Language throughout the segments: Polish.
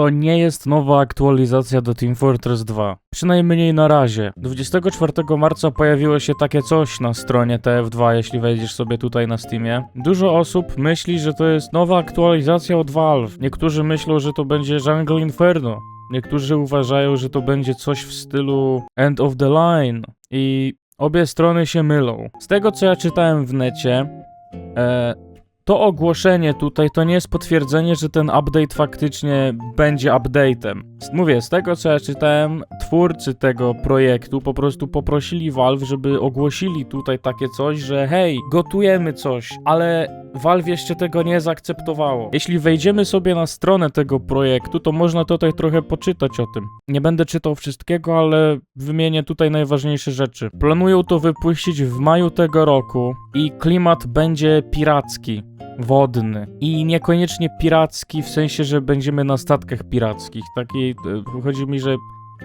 to nie jest nowa aktualizacja do Team Fortress 2. Przynajmniej na razie. 24 marca pojawiło się takie coś na stronie TF2, jeśli wejdziesz sobie tutaj na Steamie. Dużo osób myśli, że to jest nowa aktualizacja od Valve. Niektórzy myślą, że to będzie Jungle Inferno. Niektórzy uważają, że to będzie coś w stylu End of the Line. I obie strony się mylą. Z tego co ja czytałem w necie, e, to ogłoszenie tutaj to nie jest potwierdzenie, że ten update faktycznie będzie update'em. Mówię, z tego co ja czytałem, twórcy tego projektu po prostu poprosili Valve, żeby ogłosili tutaj takie coś, że hej, gotujemy coś, ale Valve jeszcze tego nie zaakceptowało. Jeśli wejdziemy sobie na stronę tego projektu, to można tutaj trochę poczytać o tym. Nie będę czytał wszystkiego, ale wymienię tutaj najważniejsze rzeczy. Planują to wypuścić w maju tego roku i klimat będzie piracki wodny i niekoniecznie piracki w sensie, że będziemy na statkach pirackich. Taki, e, chodzi mi, że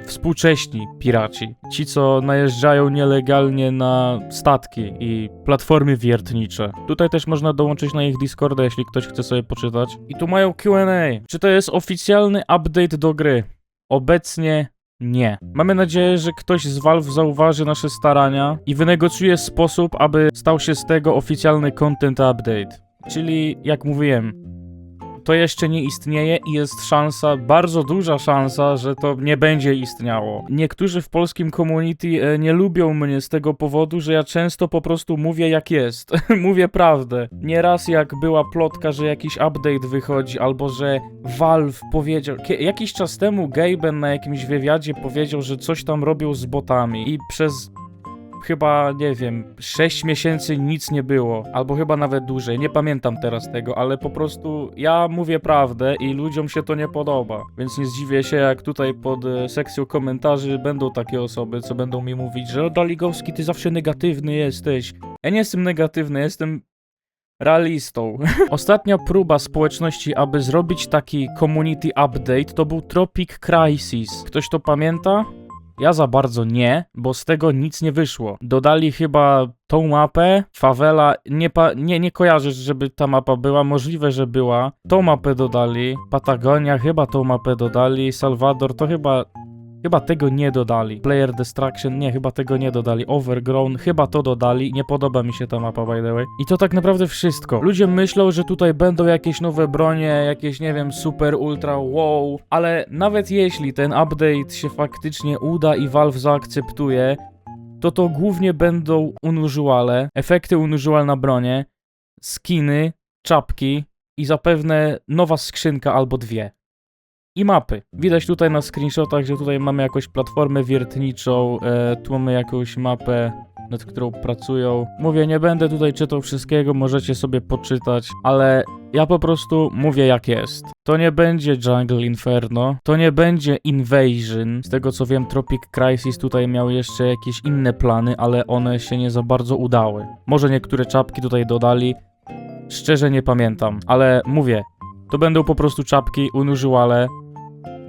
współcześni piraci. Ci, co najeżdżają nielegalnie na statki i platformy wiertnicze. Tutaj też można dołączyć na ich Discorda, jeśli ktoś chce sobie poczytać. I tu mają Q&A. Czy to jest oficjalny update do gry? Obecnie nie. Mamy nadzieję, że ktoś z Valve zauważy nasze starania i wynegocjuje sposób, aby stał się z tego oficjalny content update. Czyli, jak mówiłem, to jeszcze nie istnieje i jest szansa, bardzo duża szansa, że to nie będzie istniało. Niektórzy w polskim community e, nie lubią mnie z tego powodu, że ja często po prostu mówię jak jest. mówię prawdę. Nieraz jak była plotka, że jakiś update wychodzi, albo że Valve powiedział. Jakiś czas temu Gaben na jakimś wywiadzie powiedział, że coś tam robią z botami i przez chyba, nie wiem, 6 miesięcy nic nie było, albo chyba nawet dłużej, nie pamiętam teraz tego, ale po prostu ja mówię prawdę i ludziom się to nie podoba, więc nie zdziwię się, jak tutaj pod e, sekcją komentarzy będą takie osoby, co będą mi mówić, że Daligowski, ty zawsze negatywny jesteś. Ja nie jestem negatywny, jestem realistą. Ostatnia próba społeczności, aby zrobić taki community update, to był Tropic Crisis. Ktoś to pamięta? Ja za bardzo nie, bo z tego nic nie wyszło. Dodali chyba tą mapę, Favela, nie, pa, nie, nie kojarzę, żeby ta mapa była, możliwe, że była. Tą mapę dodali, Patagonia chyba tą mapę dodali, Salvador to chyba... Chyba tego nie dodali. Player Destruction, nie, chyba tego nie dodali. Overgrown, chyba to dodali. Nie podoba mi się ta mapa, by the way. I to tak naprawdę wszystko. Ludzie myślą, że tutaj będą jakieś nowe bronie, jakieś, nie wiem, super, ultra, wow. Ale nawet jeśli ten update się faktycznie uda i Valve zaakceptuje, to to głównie będą unusuale, efekty unusual na bronie, skiny, czapki i zapewne nowa skrzynka albo dwie i mapy. Widać tutaj na screenshotach, że tutaj mamy jakąś platformę wiertniczą, e, tu mamy jakąś mapę, nad którą pracują. Mówię, nie będę tutaj czytał wszystkiego, możecie sobie poczytać, ale ja po prostu mówię jak jest. To nie będzie Jungle Inferno, to nie będzie Invasion. Z tego co wiem, Tropic Crisis tutaj miał jeszcze jakieś inne plany, ale one się nie za bardzo udały. Może niektóre czapki tutaj dodali, szczerze nie pamiętam, ale mówię, to będą po prostu czapki unusuale,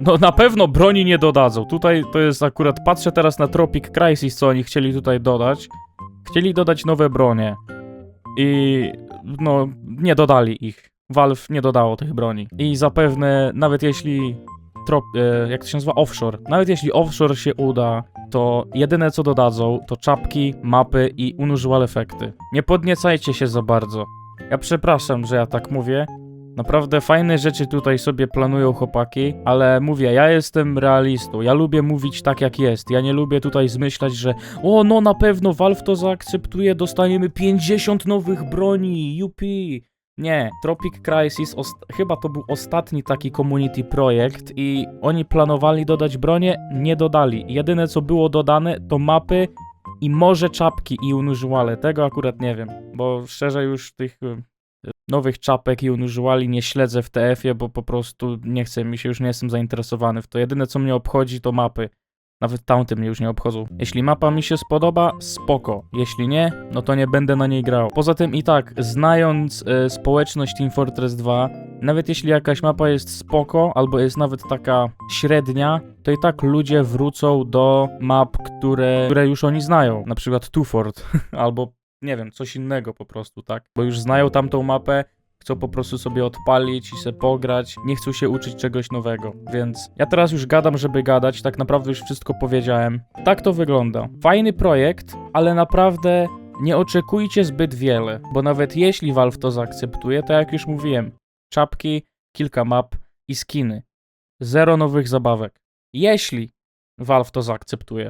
no na pewno broni nie dodadzą. Tutaj to jest akurat, patrzę teraz na Tropic Crisis, co oni chcieli tutaj dodać. Chcieli dodać nowe bronie. I no, nie dodali ich. Valve nie dodało tych broni. I zapewne, nawet jeśli e, jak to się nazywa, offshore. Nawet jeśli offshore się uda, to jedyne co dodadzą to czapki, mapy i unusual efekty. Nie podniecajcie się za bardzo. Ja przepraszam, że ja tak mówię, Naprawdę fajne rzeczy tutaj sobie planują chłopaki, ale mówię, ja jestem realistą. Ja lubię mówić tak jak jest. Ja nie lubię tutaj zmyślać, że o no na pewno Valve to zaakceptuje, dostaniemy 50 nowych broni, yupi. Nie, Tropic Crisis chyba to był ostatni taki community projekt i oni planowali dodać bronię, nie dodali. Jedyne co było dodane to mapy i może czapki i unusuale. Tego akurat nie wiem, bo szczerze już tych nowych czapek i unusuali nie śledzę w TF-ie, bo po prostu nie chcę mi się, już nie jestem zainteresowany w to. Jedyne co mnie obchodzi to mapy. Nawet tamte mnie już nie obchodzą. Jeśli mapa mi się spodoba, spoko. Jeśli nie, no to nie będę na niej grał. Poza tym i tak, znając e, społeczność Team Fortress 2, nawet jeśli jakaś mapa jest spoko, albo jest nawet taka średnia, to i tak ludzie wrócą do map, które, które już oni znają. Na przykład Tufort, albo nie wiem, coś innego po prostu, tak? Bo już znają tamtą mapę chcą po prostu sobie odpalić i se pograć, nie chcą się uczyć czegoś nowego. Więc ja teraz już gadam, żeby gadać, tak naprawdę już wszystko powiedziałem. Tak to wygląda. Fajny projekt, ale naprawdę nie oczekujcie zbyt wiele, bo nawet jeśli Valve to zaakceptuje, to jak już mówiłem, czapki, kilka map i skiny. Zero nowych zabawek. Jeśli Valve to zaakceptuje.